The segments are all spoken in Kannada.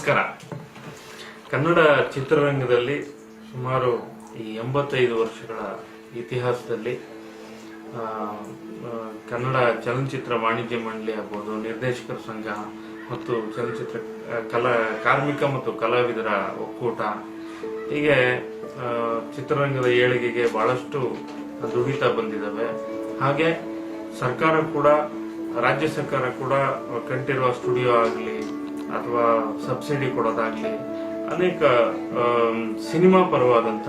ನಮಸ್ಕಾರ. ಕನ್ನಡ ಚಿತ್ರರಂಗದಲ್ಲಿ ಸುಮಾರು ಈ ಎಂಬತ್ತೈದು ವರ್ಷಗಳ ಇತಿಹಾಸದಲ್ಲಿ ಕನ್ನಡ ಚಲನಚಿತ್ರ ವಾಣಿಜ್ಯ ಮಂಡಳಿ ಆಗ್ಬೋದು, ನಿರ್ದೇಶಕರ ಸಂಘ ಮತ್ತು ಚಲನಚಿತ್ರ ಕಲಾ, ಕಾರ್ಮಿಕ ಮತ್ತು ಕಲಾವಿದರ ಒಕ್ಕೂಟ. ಹೀಗೆ ಚಿತ್ರರಂಗದ ಏಳಿಗೆಗೆ ಬಹಳಷ್ಟು ದುಡಿತ ಬಂದಿದ್ದಾವೆ ಹಾಗೆ ಸರ್ಕಾರ ಕೂಡ, ರಾಜ್ಯ ಸರ್ಕಾರ ಕೂಡ ಕಟ್ಟಿರುವ ಸ್ಟುಡಿಯೋ ಆಗಲಿ ಅಥವಾ ಸಬ್ಸಿಡಿ ಕೊಡೋದಾಗ್ಲಿ ಅನೇಕ ಸಿನಿಮಾ ಪರವಾದಂತ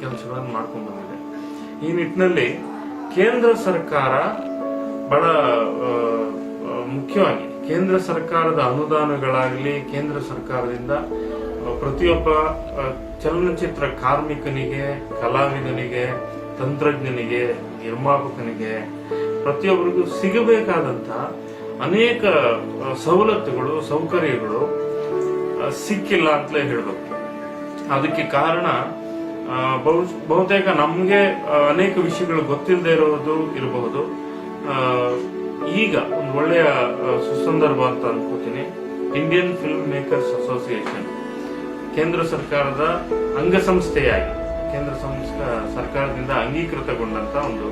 ಕೆಲಸಗಳನ್ನು ಮಾಡ್ಕೊಂಡು ಬಂದಿದೆ. ಈ ನಿಟ್ಟಿನಲ್ಲಿ ಕೇಂದ್ರ ಸರ್ಕಾರ ಬಹಳ ಮುಖ್ಯವಾಗಿ ಕೇಂದ್ರ ಸರ್ಕಾರದ ಅನುದಾನಗಳಾಗಲಿ, ಕೇಂದ್ರ ಸರ್ಕಾರದಿಂದ ಪ್ರತಿಯೊಬ್ಬ ಚಲನಚಿತ್ರ ಕಾರ್ಮಿಕನಿಗೆ, ಕಲಾವಿದನಿಗೆ, ತಂತ್ರಜ್ಞನಿಗೆ, ನಿರ್ಮಾಪಕನಿಗೆ, ಪ್ರತಿಯೊಬ್ಬರಿಗೂ ಸಿಗಬೇಕಾದಂತ ಅನೇಕ ಸವಲತ್ತುಗಳು, ಸೌಕರ್ಯಗಳು ಸಿಕ್ಕಿಲ್ಲ ಅಂತಲೇ ಹೇಳ್ಬೇಕು ಅದಕ್ಕೆ ಕಾರಣ ಬಹು- ಬಹುತೇಕ ನಮಗೆ ಅನೇಕ ವಿಷಯಗಳು ಗೊತ್ತಿಲ್ಲದೆ ಇರೋದು ಇರಬಹುದು ಈಗ ಒಂದು ಒಳ್ಳೆಯ ಸುಸಂದರ್ಭ ಅಂತ ಅನ್ಕೋತೀನಿ. ಇಂಡಿಯನ್ ಫಿಲ್ಮ್ ಮೇಕರ್ಸ್ ಅಸೋಸಿಯೇಷನ್ ಕೇಂದ್ರ ಸರ್ಕಾರದ ಅಂಗಸಂಸ್ಥೆಯಾಗಿ, ಕೇಂದ್ರ ಸರ್ಕಾರದಿಂದ ಅಂಗೀಕೃತಗೊಂಡಂತ ಒಂದು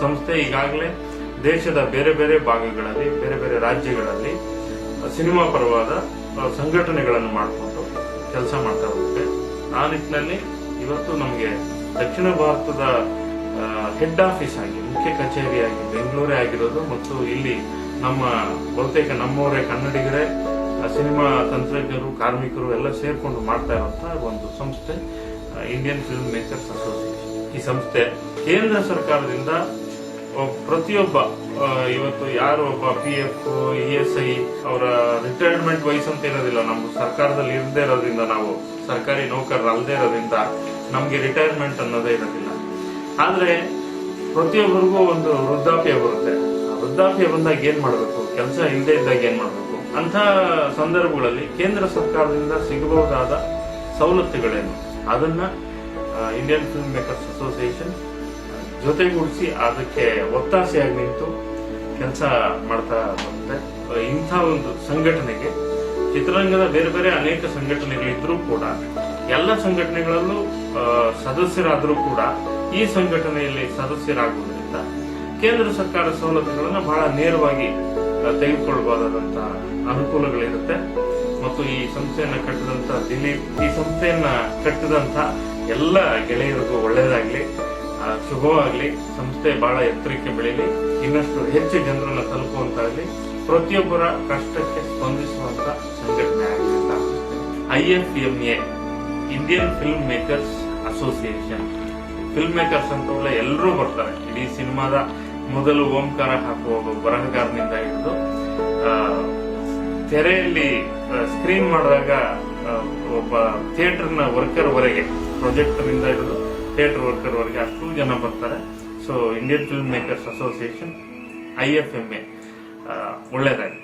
ಸಂಸ್ಥೆ ಈಗಾಗಲೇ ದೇಶದ ಬೇರೆ ಬೇರೆ ಭಾಗಗಳಲ್ಲಿ, ಬೇರೆ ಬೇರೆ ರಾಜ್ಯಗಳಲ್ಲಿ ಸಿನಿಮಾ ಪರವಾದ ಸಂಘಟನೆಗಳನ್ನು ಮಾಡಿಕೊಂಡು ಕೆಲಸ ಮಾಡ್ತಾ ಹೋಗುತ್ತೆ. ಆ ನಿಟ್ಟಿನಲ್ಲಿ ಇವತ್ತು ನಮಗೆ ದಕ್ಷಿಣ ಭಾರತದ ಹೆಡ್ ಆಫೀಸ್ ಆಗಿ, ಮುಖ್ಯ ಕಚೇರಿಯಾಗಿ ಬೆಂಗಳೂರೇ ಆಗಿರೋದು ಮತ್ತು ಇಲ್ಲಿ ನಮ್ಮ ಬಹುತೇಕ ನಮ್ಮವರೇ ಕನ್ನಡಿಗರೇ ಸಿನಿಮಾ ತಂತ್ರಜ್ಞರು, ಕಾರ್ಮಿಕರು ಎಲ್ಲ ಸೇರ್ಕೊಂಡು ಮಾಡ್ತಾ ಇರುವಂತಹ ಒಂದು ಸಂಸ್ಥೆ ಇಂಡಿಯನ್ ಫಿಲ್ಮ್ ಮೇಕರ್ಸ್ ಅಸೋಸಿಯೇಷನ್ ಈ ಸಂಸ್ಥೆ ಕೇಂದ್ರ ಸರ್ಕಾರದಿಂದ ಪ್ರತಿಯೊಬ್ಬ ಇವತ್ತು ಯಾರು ಒಬ್ಬ P F E S I ಅವರ ರಿಟೈರ್ಮೆಂಟ್ ವಯಸ್ಸು ಅಂತ ಇರೋದಿಲ್ಲ. ನಮ್ಮ ಸರ್ಕಾರದಲ್ಲಿ ಇರದೇ ಇರೋದ್ರಿಂದ ನಾವು ಸರ್ಕಾರಿ ನೌಕರರು ಅಲ್ಲದೆ ಇರೋದ್ರಿಂದ ನಮಗೆ ರಿಟೈರ್ಮೆಂಟ್ ಅನ್ನೋದೇ ಇರೋದಿಲ್ಲ. ಆದ್ರೆ ಪ್ರತಿಯೊಬ್ಬರಿಗೂ ಒಂದು ವೃದ್ಧಾಪ್ಯ ಬರುತ್ತೆ. ವೃದ್ಧಾಪ್ಯ ಬಂದಾಗ ಏನ್ ಮಾಡಬೇಕು? ಕೆಲಸ ಇಲ್ಲದೆ ಇದ್ದಾಗ ಏನ್ ಮಾಡಬೇಕು? ಅಂತ ಸಂದರ್ಭಗಳಲ್ಲಿ ಕೇಂದ್ರ ಸರ್ಕಾರದಿಂದ ಸಿಗಬಹುದಾದ ಸವಲತ್ತುಗಳೇನು? ಅದನ್ನ ಇಂಡಿಯನ್ ಫಿಲ್ಮ್ ಮೇಕರ್ಸ್ ಅಸೋಸಿಯೇಷನ್ ಜೊತೆಗೂಡಿಸಿ ಅದಕ್ಕೆ ಒತ್ತಾಸೆಯಾಗಿ ನಿಂತು ಕೆಲಸ ಮಾಡ್ತಾ ಬಂದಿದೆ ಇಂಥ ಒಂದು ಸಂಘಟನೆಗೆ ಚಿತ್ರರಂಗದ ಬೇರೆ ಬೇರೆ ಅನೇಕ ಸಂಘಟನೆಗಳಿದ್ರೂ ಕೂಡ ಎಲ್ಲ ಸಂಘಟನೆಗಳಲ್ಲೂ ಸದಸ್ಯರಾದರೂ ಕೂಡ ಈ ಸಂಘಟನೆಯಲ್ಲಿ ಸದಸ್ಯರಾಗುವುದರಿಂದ ಕೇಂದ್ರ ಸರ್ಕಾರ ಸವಲತ್ತುಗಳನ್ನು ಬಹಳ ನೇರವಾಗಿ ತೆಗೆದುಕೊಳ್ಳಬಹುದಾದಂತಹ ತೆಗೆದುಕೊಳ್ಳಬಹುದಾದಂತ ಅನುಕೂಲಗಳಿರುತ್ತೆ. ಮತ್ತು ಈ ಸಂಸ್ಥೆಯನ್ನು ಕಟ್ಟಿದಂತ ದಿಲೀಪ್ ಈ ಸಂಸ್ಥೆಯನ್ನ ಕಟ್ಟಿದಂತ ಎಲ್ಲ ಗೆಳೆಯರಿಗೂ ಒಳ್ಳೇದಾಗ್ಲಿ ಆ, ಶುಭವಾಗ್ಲಿ. ಸಂಸ್ಥೆ ಬಹಳ ಎತ್ತರಕ್ಕೆ ಬೆಳೀಲಿ. ಇನ್ನಷ್ಟು ಹೆಚ್ಚು ಜನರನ್ನ ತಲುಪುವಂತಾಗಲಿ. ಪ್ರತಿಯೊಬ್ಬರ ಕಷ್ಟಕ್ಕೆ ಸ್ಪಂದಿಸುವಂತ ಸಂಘಟನೆ ಆಗಲಿ ಅಂತ I F M A Indian film makers association film makers ಅಂತವಲ್ಲ ಎಲ್ಲರೂ ಬರ್ತಾರೆ. ಇಡೀ ಸಿನಿಮಾದ ಮೊದಲು ಓಂಕಾರ ಹಾಕುವ ಬರಹಗಾರನಿಂದ ಹಿಡಿದು ತೆರೆಯಲ್ಲಿ ಸ್ಕ್ರೀನ್ ಮಾಡಿದಾಗ ಒಬ್ಬ ಥಿಯೇಟರ್ನ ವರ್ಕರ್ ವರೆಗೆ ಪ್ರೊಜೆಕ್ಟರ್ ಹಿಡಿದು ಥಿಯೇಟರ್ ವರ್ಕರ್ ವರೆಗೆ ಅಷ್ಟು ಜನ ಬರ್ತಾರೆ. So Indian film makers association I F M A ಒಳ್ಳೇದಾಗಿ